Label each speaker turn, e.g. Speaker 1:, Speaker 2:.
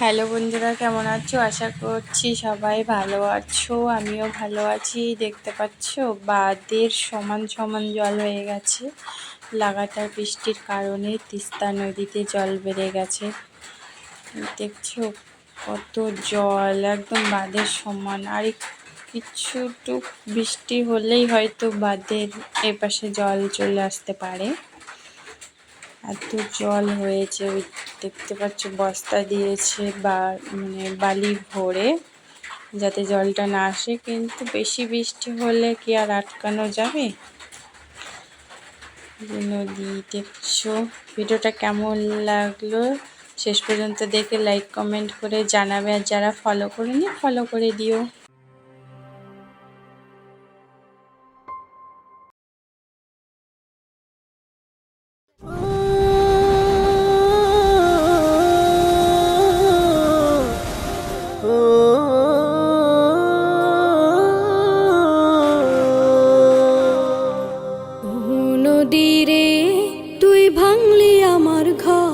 Speaker 1: Hello বন্ধুরা, কেমন আছো? আশা করছি সবাই ভালো আছো, আমিও ভালো আছি। দেখতে পাচ্ছ, বাদের সমান সমান জল হয়ে গেছে। লাগাতার বৃষ্টির কারণে তিস্তা নদীতে জল বেড়ে গেছে। দেখছ কত জল, একদম বাদের সমান। আর কিছুটু বৃষ্টি হলেই হয়তো বাদের এপাশে জল চলে আসতে পারে। এত জল হয়েছে, ওই দেখতে পাচ্ছ বস্তা দিয়েছে বা মানে বালি ভরে যাতে জলটা না আসে, কিন্তু বেশি বৃষ্টি হলে কি আর আটকানো যাবে? নদী দেখছ? ভিডিওটা কেমন লাগল? শেষ পর্যন্ত দেখে লাইক কমেন্ট করে জানাবে, আর যারা ফলো করেনি ফলো করে দিও।
Speaker 2: নদীরে তুই ভাঙলি আমার ঘর।